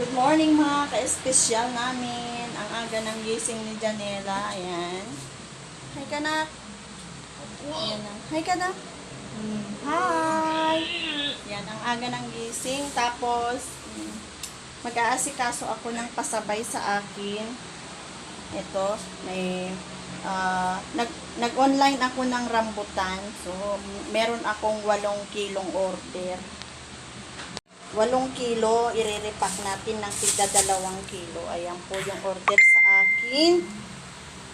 Good morning mga ka-espesyal namin. Ang aga ng gising ni Janela. Ayan. Hi ka na. Ayan na. Hi ka na. Hi. Yan, ang aga ng gising. Tapos, mag-aasikaso ako ng pasabay sa akin. Ito, may ah, nag, nag-online ako ng rambutan. So, meron akong 8 kilong order. 8 kilo, iriripak natin ng tigda 2 kilo. Ayan po yung order sa akin.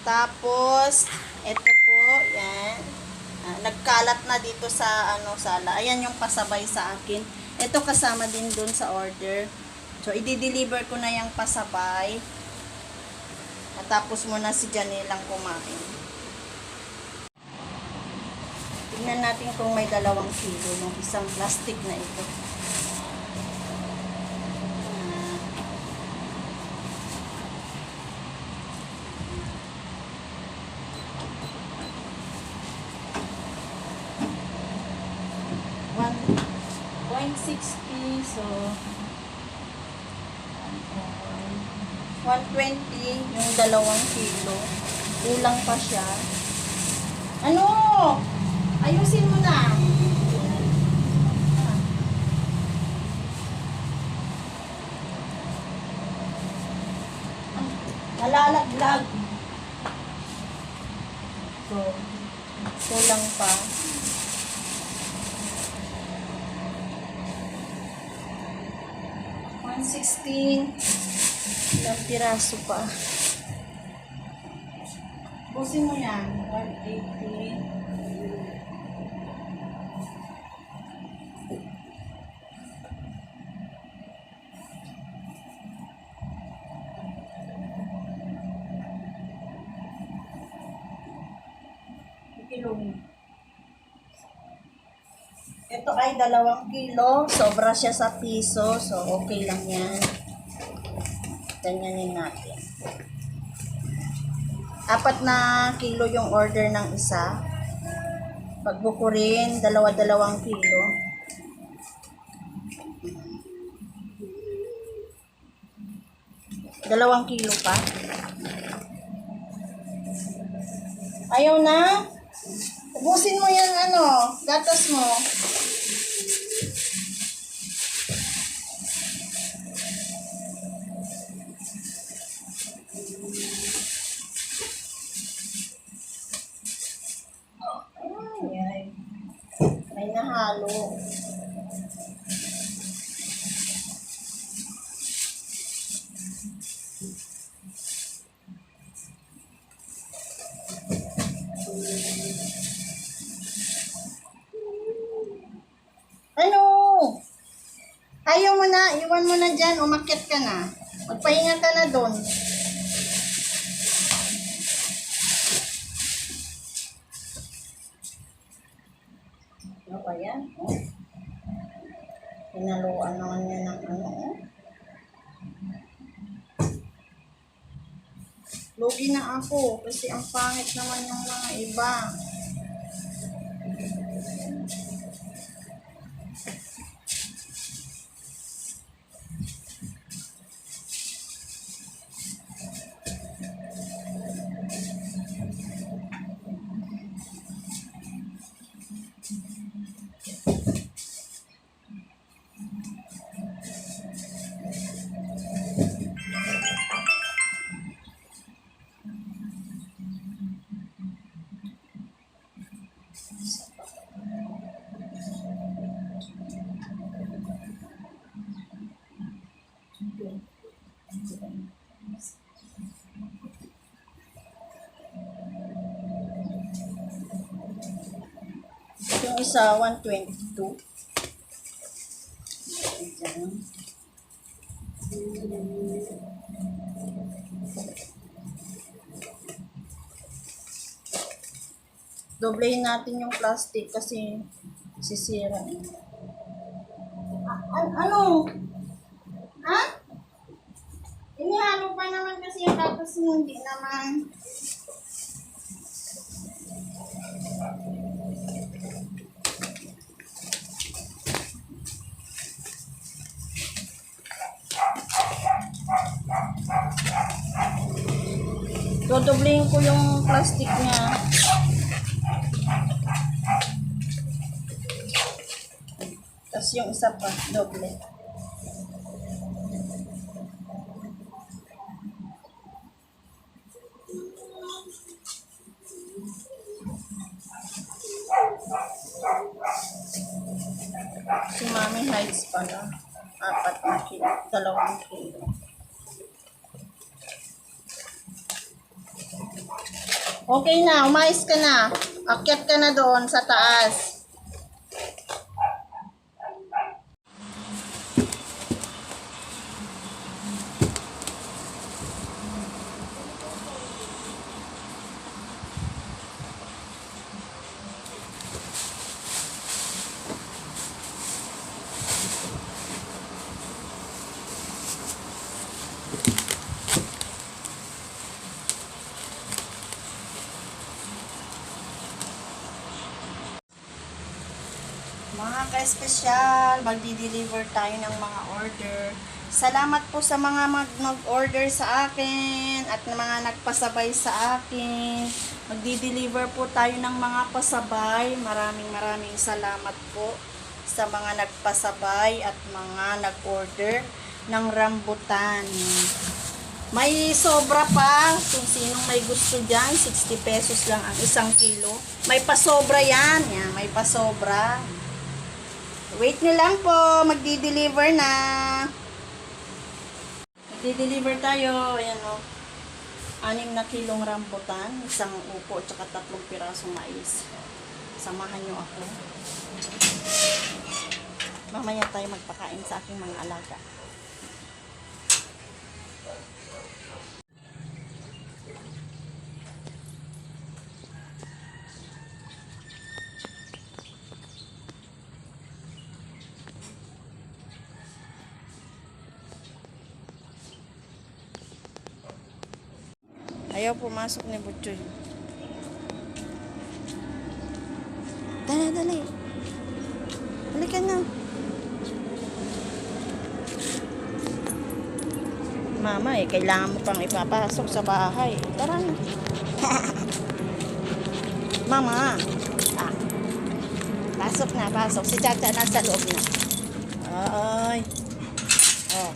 Tapos, ito po, yan. Ah, nagkalat na dito sa ano sala. Ayan yung pasabay sa akin. Ito kasama din dun sa order. So, i-deliver ko na yung pasabay. Matapos mo na si Janelang kumain. Tingnan natin kung may dalawang kilo ng isang plastic na ito. 0.6 piso. 120 yung dalawang kilo. Kulang pa siya. Ano? Ayusin mo na. Ah, Nalalaglag. So, kulang pa. One sixteen. Ilang piraso pa. Busin mo yan. 180. Kilong. Ito ay dalawang kilo. Sobra siya sa piso. So, okay lang yan. Ganyanin natin. Apat na kilo yung order ng isa. Pagbukurin, dalawa-dalawang kilo. Dalawang kilo pa. Ayaw na? Ubusin mo yan ano, gatas mo. May nahalo. Ano? Ayaw mo na, iwan mo na dyan, umakyat ka na. Magpahinga ka na doon. Ano ba yan? Oh. Ano. oh. Lugi na ako kasi ang pangit naman ng mga iba. Yung isa, 122. Ayan. Doblehin natin yung plastic kasi sisira. A- an- ano? Ha? Inihalo pa naman kasi tapos hindi naman. Dodoblehin ko yung plastic niya. Tapos yung isa pa, doble. Si Mami hides pa na. Apat na kilo. Dalawang kilo. Okay na, umayos ka na. Akyat ka na doon sa taas. Mga ka-espesyal, magdi-deliver tayo ng mga order. Salamat po sa mga mag- nag-order sa akin at mga nagpasabay sa akin. Magdi-deliver po tayo ng mga pasabay. Maraming maraming salamat po sa mga nagpasabay at mga nag-order ng rambutan. May sobra pa. Kung sinong may gusto dyan, 60 pesos lang ang isang kilo. May pasobra yan. yan may pasobra. Wait nyo lang po. Magdi-deliver na. Magdi-deliver tayo. Ayan o. Anim na kilong rambutan. Isang upo at saka tatlong pirasong mais. Samahan nyo ako. Mamaya tayo magpakain sa aking mga alaga. Ayaw pumasok ni Butchoy. Dali, dali. Halika na. Mama, eh, kailangan mo pang ipapasok sa bahay. Tara na. Mama. Ah. Pasok na, pasok. Si Chacha nasa loob na. Ay. Oh.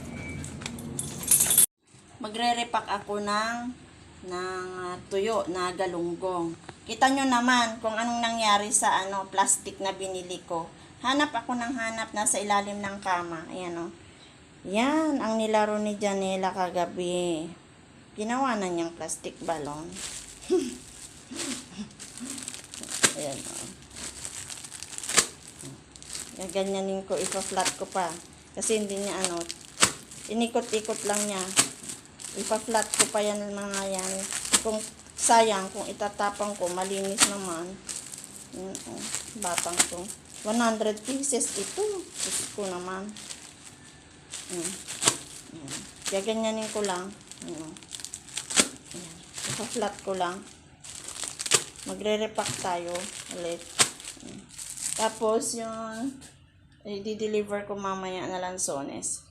Magre-repack ako ng ng ah, tuyo na galunggong. Kita nyo naman kung anong nangyari sa ano plastic na binili ko. Hanap ako ng hanap nasa ilalim ng kama. Ayan o. Yan ang nilaro ni Janela kagabi. Ginawa na niyang plastic balon. Ayan o. Gaganyanin ko, ipa-flat ko pa. Kasi hindi niya ano, inikot-ikot lang niya. Ipa-flat ko pa yan mga yan. Kung sayang, kung itatapang ko, malinis naman. Yan, oh, batang to. 100 pieces ito. Gusto ko naman. Yan. Yan. Gaganyanin ko lang. Yan, oh. Yan. Ipa-flat ko lang. Magre-repack tayo ulit. Tapos, yung i-deliver ko mamaya na lansones.